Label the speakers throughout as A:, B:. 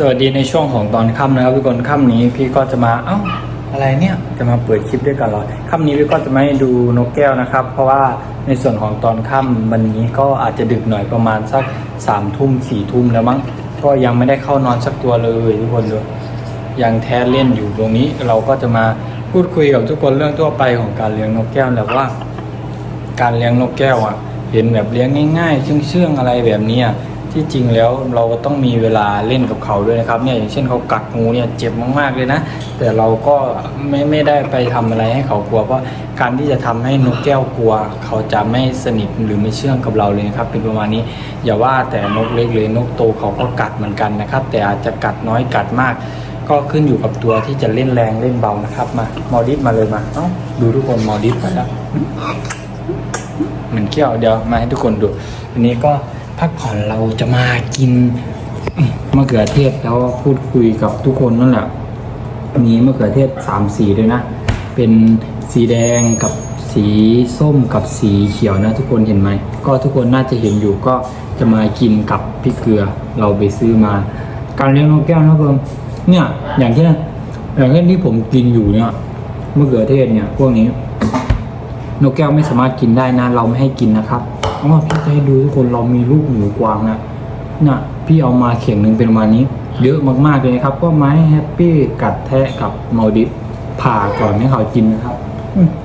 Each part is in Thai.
A: สวัสดีในช่วงของตอนค่ำนะครับทุกคนค่ำนี้พี่ก็จะมาเอ้าอะไรเนี่ยจะมาเปิดคลิปด้วยกันเหรอค่ำนี้พี่ก็จะไม่ดูนกแก้วนะครับ เพราะว่าในส่วนของตอนค่ำวันนี้ก็อาจจะดึกหน่อยประมาณสักสามทุ่มสี่ทุ่มแล้วมั้งก็ยังไม่ได้เข้านอนสักตัวเลยทุกคนดูยังแท้เล่นอยู่ตรงนี้เราก็จะมาพูดคุยกับทุกคนเรื่องทั่วไปของการเลี้ยงนกแก้วแหละว่า การเลี้ยงนกแก้วอะ เห็นแบบเลี้ยงง่าย ๆ เชื่องๆอะไรแบบนี้ย ที่จริงแล้วเราก็ต้องมีเวลาเล่นกับเขาด้วยนะครับเนี่ยอย่างเช่นเขากัดงูเนี่ยเจ็บมากๆเลยนะ แต่เราก็ไม่ไม่ได้ไปทำอะไรให้เขากลัว เพราะการที่จะทำให้นกแก้วกลัว เขาจะไม่สนิทหรือไม่เชื่องกับเราเลยนะครับ เป็นประมาณนี้อย่าว่าแต่นกเล็กเลยนกโตเขาก็กัดเหมือนกันนะครับ แต่อาจจะกัดน้อยกัดมาก ก็ขึ้นอยู่กับตัวที่จะเล่นแรงเล่นเบานะครับมามอดิฟมาเลยมาเอ้าดูทุกคนมอดิฟไปแล้วเหมือนเขี้ยวเดี๋ยวมาให้ทุกคนดูวันนี้ก็ พักผ่อนเราจะมากินมะเขือเทศแล้วพูดคุยกับทุกคนนั่นแหละ มีมะเขือเทศสามสีด้วยนะ เป็นสีแดงกับสีส้มกับสีเขียวนะ ทุกคนเห็นไหม ก็ทุกคนน่าจะเห็นอยู่ก็จะมากินกับพริกเกลือเราไปซื้อมา การเลี้ยงนกแก้วนะเพิ่มเนี่ยอย่างเช่นอย่างเช่นที่ผมกินอยู่เนี่ยมะเขือเทศเนี่ยพวกนี้นกแก้วไม่สามารถกินได้นะ เราไม่ให้กินนะครับ อ๋อพี่จะให้ดูทุกคนเรามีลูกหมูกวางนะน่ะพี่เอามาเข่งหนึ่งเป็นประมาณนี้ เยอะมากๆเลยนะครับ ก็ไม้แฮปปี้กัดแทะกับมาดิฟผ่าก่อนให้เขากินนะครับ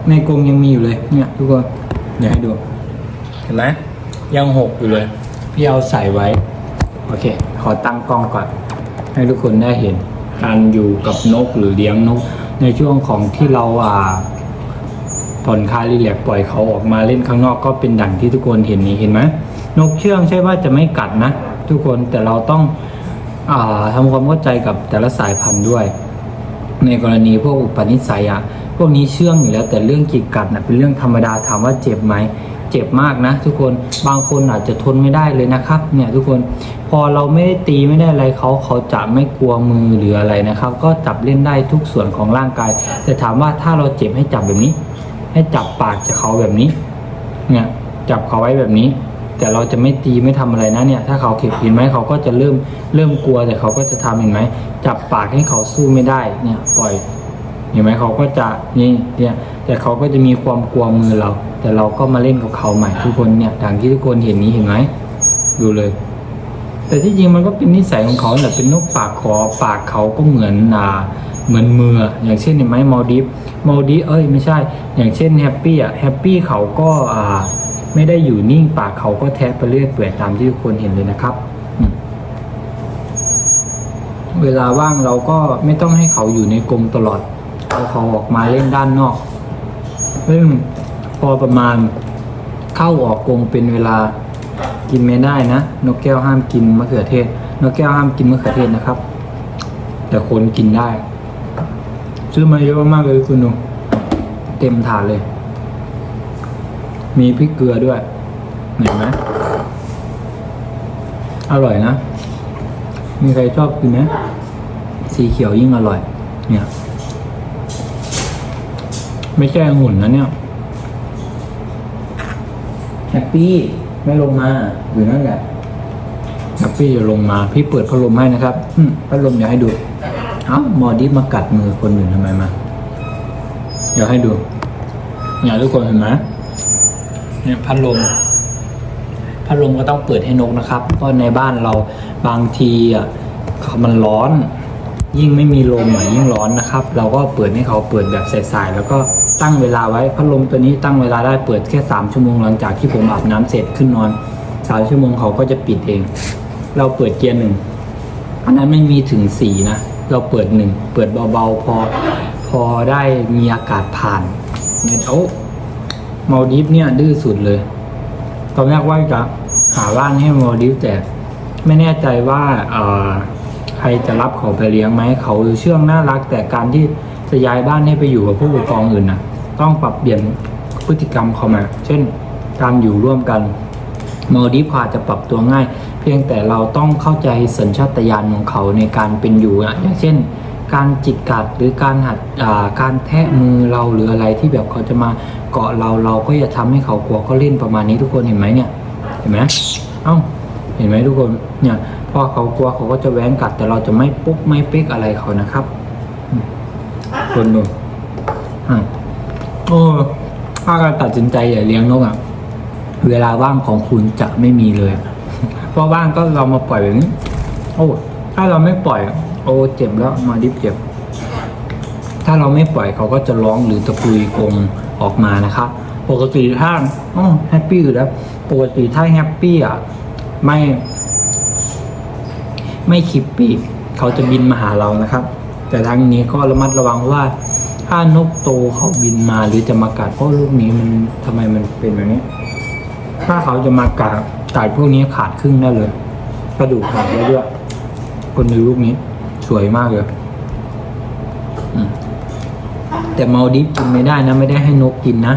A: ในกรงยังมีอยู่เลย เนี่ย ทุกคนเดี๋ยวให้ดู เห็นไหมยังหกอยู่เลย พี่เอาใส่ไว้ โอเค ขอตั้งกล้องก่อน ให้ทุกคนได้เห็นการอยู่กับนกหรือเลี้ยงนก ในช่วงของที่เราอ่า ผ่อนคลายรีแลกปล่อยเขาออกมาเล่นข้างนอกก็เป็นดั่งที่ทุกคนเห็นนี้เห็นไหมนกเชื่องใช่ว่าจะไม่กัดนะ ทุกคนแต่เราต้องอาทำความเข้าใจกับแต่ละสายพันธุ์ด้วย ในกรณีพวกอุปนิสัยอะพวกนี้เชื่องอยู่แล้วแต่เรื่องจิกกัดนะเป็นเรื่องธรรมดาถามว่าเจ็บไหมเจ็บมากนะ ทุกคนบางคนอาจจะทนไม่ได้เลยนะครับ เนี่ยทุกคนพอเราไม่ได้ตีไม่ได้อะไรเขาเขาจะไม่กลัวมือหรืออะไรนะครับ ก็จับเล่นได้ทุกส่วนของร่างกาย แต่ถามว่าถ้าเราเจ็บให้จับแบบนี้ ให้จับปากจะเขาแบบนี้ เนี่ย จับเขาไว้แบบนี้ แต่เราจะไม่ตีไม่ทำอะไรนะเนี่ย ถ้าเขาเข็บเห็นไหมเขาก็จะเริ่มเริ่มกลัวแต่เขาก็จะทำเห็นไหมจับปากให้เขาสู้ไม่ได้ เนี่ย ปล่อย เห็นไหมเขาก็จะนี่เนี่ยแต่เขาก็จะมีความกลัวมือเรา แต่เราก็มาเล่นกับเขาใหม่ทุกคนเนี่ยดังที่ทุกคนเห็นนี้เห็นไหมดูเลย แต่ที่จริงมันก็เป็นนิสัยของเขาแหละเป็นนกปากคอปากเขาก็เหมือนอ่า เหมือนมืออย่างเช่นเห็นไหมมอลดิฟมอลดิเอ้ยไม่ใช่ อย่างเช่นแฮปปี้อะแฮปปี้เขาก็อ่าไม่ได้อยู่นิ่งปากเขาก็แทะไปเรื่อยเปื่อยตามที่ทุกคนเห็นเลยนะครับ เวลาว่างเราก็ไม่ต้องให้เขาอยู่ในกรงตลอดเอาเขาออกมาเล่นด้านนอกซึ่งพอประมาณเข้าออกกรงเป็นเวลากินไม่ได้นะ นกแก้วห้ามกินมะเขือเทศ นกแก้วห้ามกินมะเขือเทศนะครับ แต่คนกินได้ ซื้อมาเยอะมากเลยคุณดูเต็มถาดเลย มีพริกเกลือด้วย เห็นไหมอร่อยนะ มีใครชอบกินไหมสีเขียวยิ่งอร่อย เนี่ย ไม่ใช่องุ่นนะเนี่ยแฮปปี้ไม่ลงมา อยู่นั่นแหละแฮปปี้จะลงมา พี่เปิดพัดลมให้นะครับอืมพัดลมเดี๋ยวให้ดู เอ้าหมอดิฟมากัดมือคนอื่นทำไมมา เดี๋ยวให้ดูเนี่ยทุกคนเห็นไหมเนี่ยพัดลมพัดลมก็ต้องเปิดให้นกนะครับเพราะในบ้านเราบางทีอะมันร้อน ยิ่งไม่มีลมอะยิ่งร้อนนะครับ เราก็เปิดให้เขาเปิดแบบสายๆแล้วก็ตั้งเวลาไว้พัดลมตัวนี้ตั้งเวลาได้เปิดแค่สามชั่วโมงหลังจากที่ผมอาบน้ำเสร็จขึ้นนอนสามชั่วโมงเขาก็จะปิดเอง เราเปิดเกียร์หนึ่งอันนั้นไม่มีถึงสี่นะ เราเปิดหนึ่งเปิดเบาๆ พอพอได้มีอากาศผ่านเนี่ยโอ้มาดิฟเนี่ยดื้อสุดเลย ตอนแรกว่าจะหาบ้านให้มอลดิฟแต่ไม่แน่ใจว่าเอ่อใครจะรับเขาไปเลี้ยงไหมเขาเชื่องน่ารัก แต่การที่จะย้ายบ้านให้ไปอยู่กับผู้ปกครองอื่นนะต้องปรับเปลี่ยนพฤติกรรมเขามา เช่นการอยู่ร่วมกัน มอลดิฟอาจะปรับตัวง่าย เพียงแต่เราต้องเข้าใจสัญชาตญาณของเขาในการเป็นอยู่นะอย่างเช่น การจิกกัดหรือการหัดการแทะมือเราหรืออะไรที่แบบเขาจะมาเกาะเราเราก็อย่าทำให้เขากลัวก็เล่นประมาณนี้ทุกคนเห็นไหมเนี่ยเห็นไหมเอ้าเห็นไหมทุกคนเนี่ยพอเขากลัวเขาก็จะแหว้งกัด แต่เราจะไม่ปุ๊กไม่เป๊กอะไรเขานะครับคนดูอะโอ้ถ้าการตัดสินใจอย่าเลี้ยงนกอะ เวลาว่างของคุณจะไม่มีเลย เพราะว่างก็เรามาปล่อยแบบนี้ โอ้ ถ้าเราไม่ปล่อย โอ้เจ็บแล้วมาดิบเจ็บ ถ้าเราไม่ปล่อยเขาก็จะร้องหรือตะกุยกรงออกมานะครับ ปกติถ้าอ๋อแฮปปี้อยู่แล้ว ปกติถ้าแฮปปี้อะไม่ ไม่คิดปีกเขาจะบินมาหาเรานะครับ แต่ทางนี้ก็ระมัดระวังว่าถ้านกโตเขาบินมาหรือจะมากัดเพราะลูกนี้มันทำไมมันเป็นแบบนี้ ถ้าเขาจะมากัดกัดพวกนี้ขาดครึ่งได้เลย กระดูกหักได้ด้วยคนดูลูกนี้ สวยมากเลยแต่เมาดิฟกินไม่ได้นะ ไม่ได้ให้นกกินนะ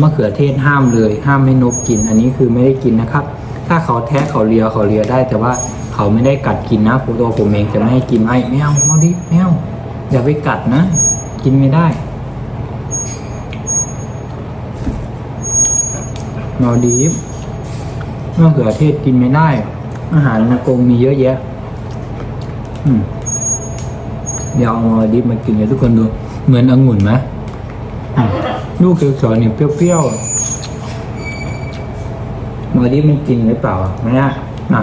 A: มะเขือเทศห้ามเลย ห้ามให้นกกิน อันนี้คือไม่ได้กินนะครับ ถ้าเขาแทะเขาเลียเขาเลียได้ แต่ว่าเขาไม่ได้กัดกินนะผมตัวผมเองจะไม่ให้กินไอ้ไม่เมาดิฟไม่เอาอย่าไปกัดนะ กินไม่ได้ มาดีฟมะเขือเทศกินไม่ได้ อาหารในกงมีเยอะแยะ อืมเดี๋ยวเอามาดิฟมากินเลยทุกคนดู เหมือนองุ่นไหมมลูกเขียวๆนี่เปรี้ยวๆมาดิฟมันกินหรือเปล่าไม่ได้นะ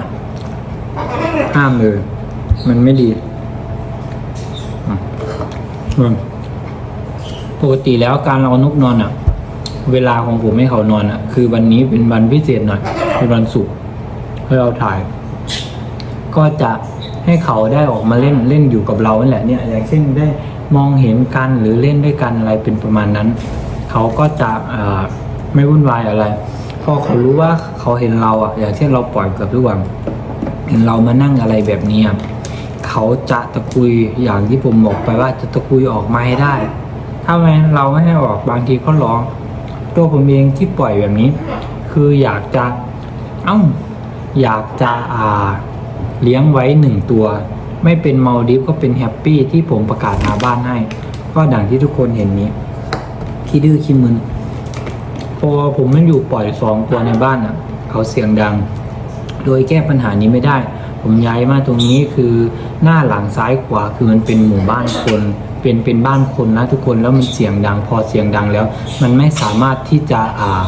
A: ห้ามเลย มันไม่ดีปกติแล้วการเอานกนอนอะ เวลาของผมให้เขานอนอะคือวันนี้เป็นวันพิเศษหน่อย เป็นวันศุกร์ให้เราถ่าย ก็จะให้เขาได้ออกมาเล่นเล่นอยู่กับเรานั่นแหละเนี่ย อย่างเช่นได้มองเห็นกันหรือเล่นด้วยกันอะไรเป็นประมาณนั้น เขาก็จะไม่วุ่นวายอะไรพอเขารู้ว่าเขาเห็นเราอะ อย่างเช่นเราปล่อยเกือบทุกวันเห็นเรามานั่งอะไรแบบนี้เขาจะตะกุยอย่างที่ผมบอกไปว่าจะตะกุยออกมาให้ได้ ถ้าไม่เราไม่ให้ออกบางทีก็ร้อง ตัวผมเองที่ปล่อยแบบนี้ คืออยากจะเอ้าอยากจะอ่าเลี้ยงไว้หนึ่งตัว ไม่เป็นมาลดิฟก็เป็นแฮปปี้ที่ผมประกาศหาบ้านให้ ก็ดังที่ทุกคนเห็นนี้ขี้ดื้อขี้มึนพอผมไม่อยู่ปล่อยสองตัวในบ้านอะเขาเสียงดัง โดยแก้ปัญหานี้ไม่ได้ ผมย้ายมาตรงนี้คือหน้าหลังซ้ายขวาคือมันเป็นหมู่บ้านคน เป็นเป็นบ้านคนนะทุกคนแล้วมันเสียงดังพอเสียงดังแล้ว มันไม่สามารถที่จะอ่า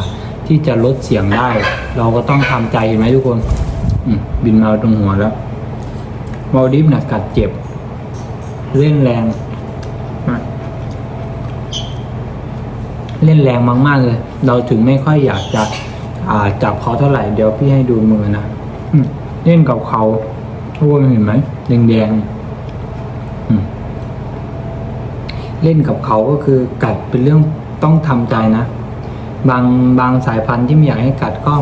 A: ที่จะลดเสียงได้ เราก็ต้องทำใจเห็นไหมทุกคนบินมาตรงหัวแล้วมอลดิฟนะกัดเจ็บ เล่นแรง เล่นแรงมากๆเลย เราถึงไม่ค่อยอยากจะอ่าจับเขาเท่าไหร่เดี๋ยวพี่ให้ดูมือนะอเล่นกับเขาทุกคนเห็นไหมแดงๆอืม เล่นกับเขาก็คือกัดเป็นเรื่องต้องทำใจนะ บางบางสายพันธุ์ที่ไม่อยากให้กัดก็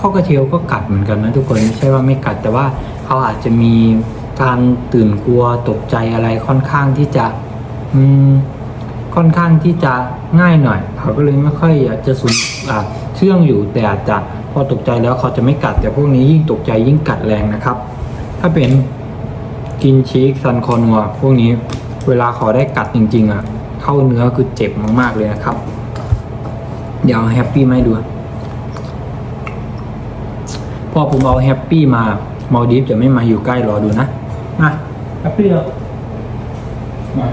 A: ข้อกระเทียวก็กัดเหมือนกันนะทุกคนไม่ใช่ว่าไม่กัดแต่ว่าเขาอาจจะมีการตื่นกลัวตกใจอะไรค่อนข้างที่จะอืมค่อนข้างที่จะง่ายหน่อย เขาก็เลยไม่ค่อยอยากจะสุนเชื่องอยู่แต่อาจจะพอตกใจแล้วเขาจะไม่กัด แต่พวกนี้ยิ่งตกใจยิ่งกัดแรงนะครับ ถ้าเป็นกินชีกซันคอนัวพวกนี้ เวลาเขาได้กัดจริง ๆอะเข้าเนื้อคือเจ็บมากๆเลยนะครับ เดี๋ยวแฮปปี้มาให้ดูพอผมเอาแฮปปี้มามาดิฟจะไม่มาอยู่ใกล้รอดูนะมาแฮปปี้เหรอมา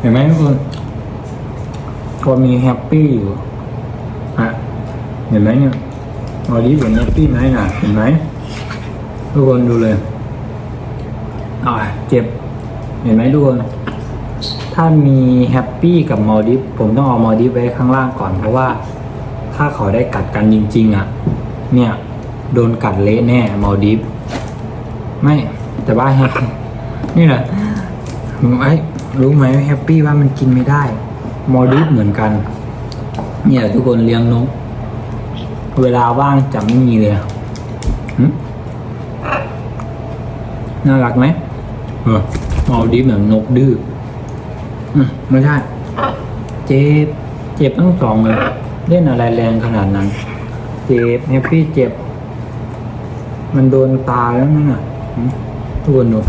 A: เห็นไหมทุกคนพอมีแฮปปี้อยู่ฮะเห็นไหมเนี่ยมาดิฟเห็นแฮปปี้ไหมน่ะเห็นไหม ทุกคนดูเลยอ่าเจ็บ เห็นไหมทุกคน ถ้ามีแฮปปี้กับมอลดิฟผมต้องเอามอลดิฟไว้ข้างล่างก่อน เพราะว่าถ้าเขาได้กัดกันจริง ๆ อะ เนี่ย โดนกัดเละแน่มอลดิฟไม่แต่ว่าแฮปนี่แหละไอ้ยรู้ไหมแฮปปี้ว่ามันกินไม่ได้ มอลดิฟเหมือนกัน เนี่ยทุกคนเลี้ยงนก เวลาว่างจะไม่มีเลย น่ารักไหมเออมอลดิฟเหมือนนกดื้ออืมไม่ใช่เจ็บ เจ็บทั้งสองเลยเล่นอะไรแรงขนาดนั้น เจ็บแฮปปี้เจ็บ มันโดนตาแล้วนั่นน่ะอืมทุกคนดู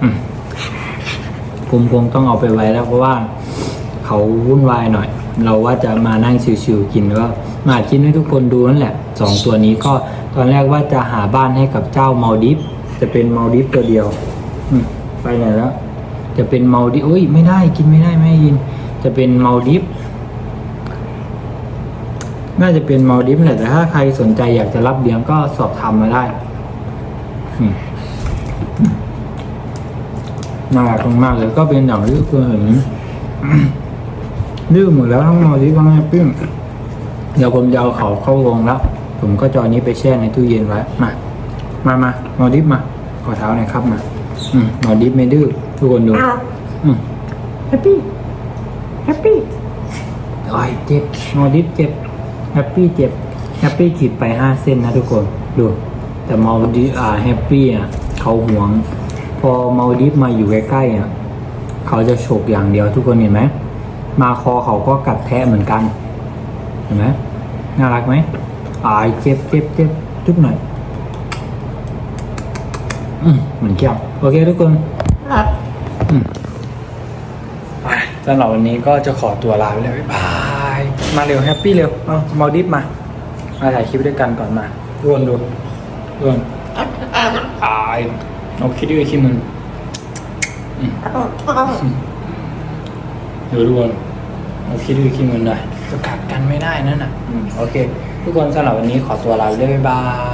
A: อืมผมคงต้องเอาไปไว้แล้วเพราะว่า เขาวุ่นวายหน่อย เราว่าจะมานั่งชิวๆกินก็มาอัดคลิปให้ทุกคนดูนั่นแหละสองตัวนี้ก็ ตอนแรกว่าจะหาบ้านให้กับเจ้ามาดิฟจะเป็นมาดิฟตัวเดียวไปไหนแล้ว จะเป็นมาดิฟโอ้ยไม่ได้กินไม่ได้ไม่ให้กิน จะเป็นมาดิฟน่าจะเป็นมาดิฟแหละแต่ถ้าใครสนใจอยากจะรับเลี้ยงก็สอบถามมาได้มอืมน่ารักมากเลยก็เป็นอย่างที่คุณเห็นดื้อหมดแล้วทั้งมาดิฟทั้งแฮปปี้เดี๋ยวผมจะเอาเขาเข้าลงแล้ว ผมก็จะเอาอันนี้ไปแช่ในตู้เย็นไว้มา มามามาดิฟมา ขอเท้าหน่อยครับมาอืมมาดิฟไม่ดื้อทุกคนดูอืมแฮปปี้แฮปปี้โอ้ยเจ็บมอดิฟเจ็บแฮปปี้เจ็บแฮปปี้ขีดไปห้าเส้นนะทุกคนดูแต่มอดิฟอ่าแฮปปี้อะเขาหวง พอมอดิฟมาอยู่ใกล้ๆอะเขาจะฉกอย่างเดียวทุกคนเห็นไหมมาคอเขาก็กัดแทะเหมือนกัน เห็นไหมน่ารักไหม อายเจ็บเจ็บเจ็บจุ๊บหน่อยอืมเหมือนแก้วโอเคทุกคนอืมไปสำหรับวันนี้ก็จะขอตัวลาไปเลยบ๊ายบายมาเร็วแฮปปี้เร็วเอามาดิฟมามาถ่ายคลิปด้วยกันก่อนมาดวนดูดวนอายเอาคิดด้วยคิดมึงอืมเดี๋ยวดวนเอาคิดด้วยคิดมึงหน่อยจะกัดกันไม่ได้นั่นน่ะอืมโอเค ทุกคนสำหรับวันนี้ขอตัวลาไปเลยบ๊ายบาย